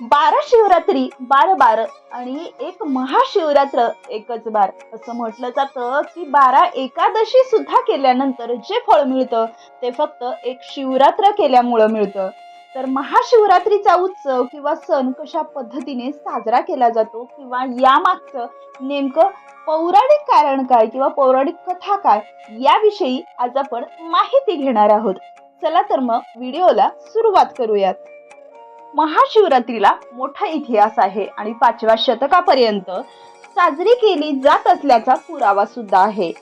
बारा शिवरात्री बार बार आणि एक महाशिवरात्र एकच बार. असं म्हटलं जातं की बारा एकादशी सुद्धा केल्यानंतर जे फळ मिळतं ते फक्त एक शिवरात्र केल्यामुळं मिळतं. तर महाशिवरात्रीचा उत्सव किंवा सण कशा पद्धतीने साजरा केला जातो किंवा यामागचं नेमकं पौराणिक कारण काय किंवा पौराणिक कथा काय याविषयी आज आपण माहिती घेणार आहोत. चला तर मग व्हिडिओला सुरुवात करूयात. महाशिवरात्रीला मोठा इतिहास आहे आणि पाचव्या शतकापर्यंत साजरी केली जात असल्याचा पुरावा सुद्धा आहे.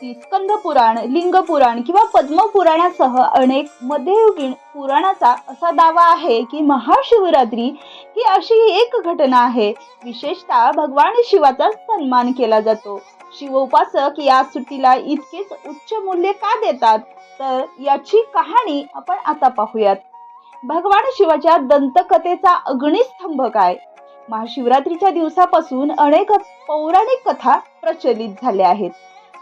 ती स्कंद पुराण लिंग पुराण किंवा पद्म पुराणासह अनेक मध्ययुगीन पुराणाचा असा दावा आहे की महाशिवरात्री ही अशी एक घटना आहे. विशेषतः भगवान शिवाचा सन्मान केला जातो. शिवोपासक या सुट्टीला इतकेच उच्च मूल्य का देतात? तर याची कहाणी आपण आता पाहूयात. भगवान शिवाच्या दंतकथेचा अग्निस्तंभ काय? महाशिवरात्रीच्या दिवसापासून अनेक पौराणिक कथा प्रचलित झाल्या आहेत.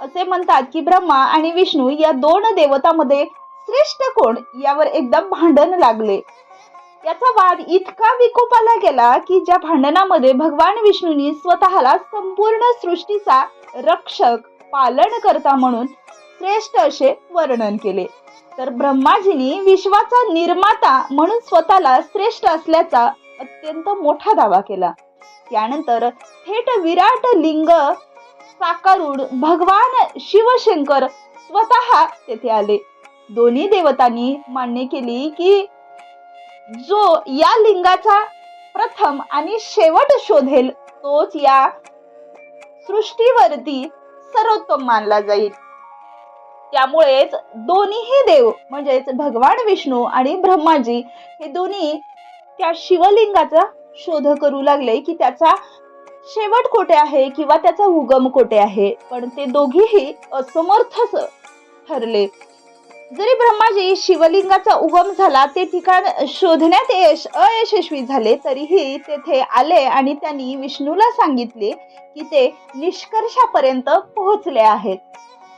असे म्हणतात की ब्रह्मा आणि विष्णू या दोन देवतामध्ये श्रेष्ठ कोण यावर एकदा भांडण लागले. याचा वाद इतका विकोपाला गेला की ज्या भांडणामध्ये भगवान विष्णूंनी स्वतःला संपूर्ण सृष्टीचा रक्षक पालनकर्ता म्हणून श्रेष्ठ असे वर्णन केले. तर ब्रह्माजींनी विश्वाचा निर्माता म्हणून स्वतःला श्रेष्ठ असल्याचा अत्यंत मोठा दावा केला. त्यानंतर थेट विराट लिंग साकारूड भगवान शिवशंकर स्वतः तेथे आले. दोन्ही देवतांनी मान्य केली की जो या लिंगाचा प्रथम आणि शेवट शोधेल तोच या सृष्टीवरती सर्वोत्तम मानला जाईल. त्यामुळेच दोन्हीही देव म्हणजेच भगवान विष्णू आणि ब्रह्माजी हे दोन्ही त्या शिवलिंगाचा शोध करू लागले की त्याचा शेवट कोठे आहे किंवा त्याचा उगम कोठे आहे. पण ते दोघीही असमर्थच ठरले. जरी ब्रह्माजी शिवलिंगाचा उगम झाला ते ठिकाण शोधण्यात यश अयशस्वी झाले तरीही तेथे आले आणि त्यांनी विष्णूला सांगितले की ते निष्कर्षापर्यंत पोहोचले आहेत.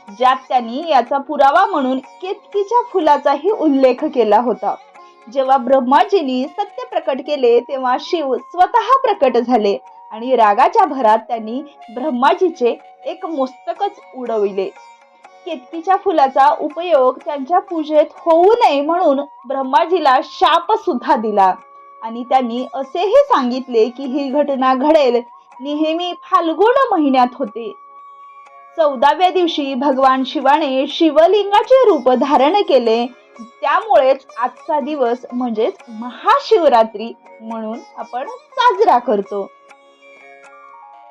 ज्यात त्यांनी याचा पुरावा म्हणून केतकीच्या फुलाचाही उल्लेख केला होता. जेव्हा ब्रह्माजीनी सत्य प्रकट केले तेव्हा शिव स्वतः प्रकट झाले आणि रागाच्या भरात त्यांनी ब्रह्माजीचे एक मोस्तकच उडविले. केतकीच्या फुलाचा उपयोग त्यांच्या पूजेत होऊ नये म्हणून ब्रह्माजीला शाप सुद्धा दिला आणि त्यांनी असेही सांगितले की ही घटना घडेल. नेहमी फाल्गुन महिन्यात होते. चौदाव्या दिवशी भगवान शिवाने शिवलिंगाचे रूप धारण केले. त्यामुळेच आजचा दिवस म्हणजेच महाशिवरात्री म्हणून आपण साजरा करतो.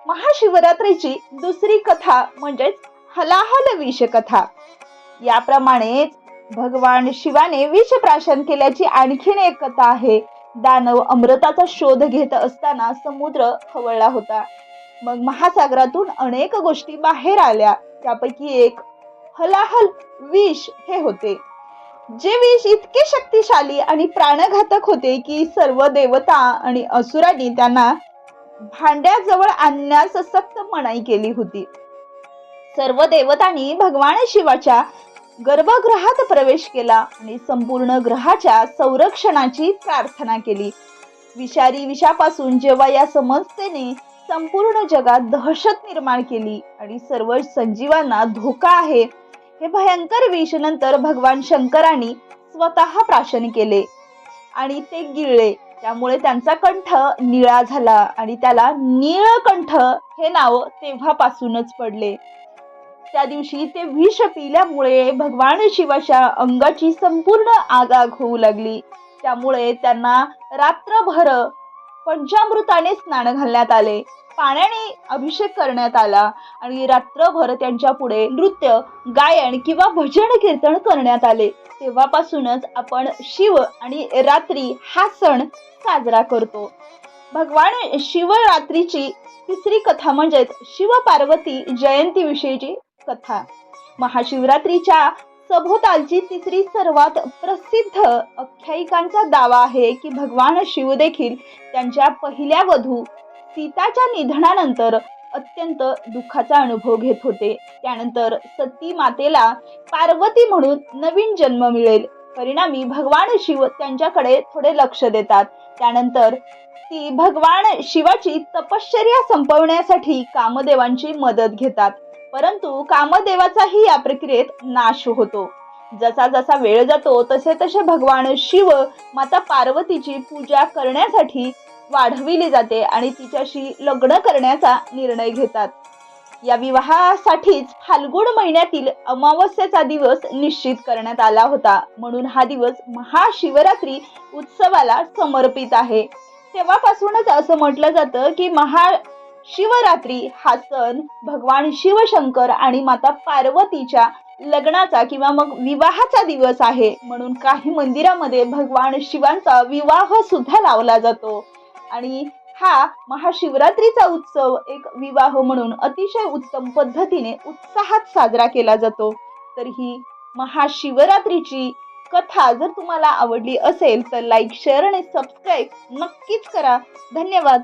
महाशिवरात्रीची दुसरी कथा म्हणजेच हलाहल विष कथा याप्रमाणेच भगवान शिवाने विषप्राशन केल्याची आणखीन एक कथा आहे. दानव अमृताचा शोध घेत असताना समुद्र खवळला होता. मग महासागरातून अनेक गोष्टी बाहेर आल्या. त्यापैकी एक हलाहल विष हे होते. जे विष इतके शक्तिशाली आणि प्राणघातक होते की सर्व देवता आणि असुरांनी त्यांना भांड्याजवळ आणण्यास सक्त मनाई केली होती. सर्व देवतांनी भगवान शिवाच्या गर्भगृहात प्रवेश केला आणि संपूर्ण ग्रहाच्या संरक्षणाची प्रार्थना केली. विषारी विषापासून जेव्हा या समस्येने संपूर्ण जगात दहशत निर्माण केली आणि सर्व संजीवांना धोका आहे. हे भयंकर विष नंतर भगवान शंकरांनी स्वतः प्राशन केले आणि ते गिळले. त्यामुळे त्यांचा कंठ निळा झाला आणि त्याला नीळकंठ हे नाव तेव्हापासूनच पडले. त्या दिवशी ते विष पिल्यामुळे भगवान शिवाच्या अंगाची संपूर्ण आगाग होऊ लागली. त्यामुळे त्यांना रात्रभर पंचामृताने स्नान घालण्यात आले. पाण्याने अभिषेक करण्यात आला आणि रात्रभर त्यांच्या पुढे नृत्य गायन किंवा भजन कीर्तन करण्यात आले. तेव्हापासूनच आपण शिव आणि रात्री हा सण साजरा करतो. भगवान शिवरात्रीची तिसरी कथा म्हणजेच शिव पार्वती जयंती विषयीची कथा. महाशिवरात्रीच्या सभोतालची तिसरी सर्वात प्रसिद्ध आख्यायिकांचा दावा आहे की भगवान शिव देखील त्यांच्या पहिल्या वधू सीताच्या निधनानंतर अत्यंत दुःखाचा अनुभव घेत होते. त्यानंतर सती मातेला पार्वती म्हणून नवीन जन्म मिळेल. परिणामी भगवान शिव त्यांच्याकडे थोडे लक्ष देतात. त्यानंतर ती भगवान शिवाची तपश्चर्या संपवण्यासाठी कामदेवांची मदत घेतात. परंतु कामदेवाचाही या प्रक्रियेत नाश होतो. जसा जसा वेळ जातो तसे तसे भगवान शिव माता पार्वतीची पूजा करण्यासाठी वाढविली जाते आणि तिच्याशी लग्न करण्याचा निर्णय घेतात. या विवाहासाठीच फाल्गुन महिन्यातील अमावस्याचा दिवस निश्चित करण्यात आला होता. म्हणून हा दिवस महाशिवरात्री उत्सवाला समर्पित आहे. तेव्हापासूनच असं म्हटलं जातं की महाशिवरात्री हा सण भगवान शिवशंकर आणि माता पार्वतीच्या लग्नाचा किंवा मग विवाहाचा दिवस आहे. म्हणून काही मंदिरामध्ये भगवान शिवांचा विवाह सुद्धा लावला जातो. आणि हा महाशिवरात्रीचा उत्सव एक विवाह म्हणून अतिशय उत्तम पद्धतीने उत्साहात साजरा केला जातो. तर ही महाशिवरात्रीची कथा जर तुम्हाला आवडली असेल तर लाईक शेअर आणि सबस्क्राईब नक्कीच करा. धन्यवाद.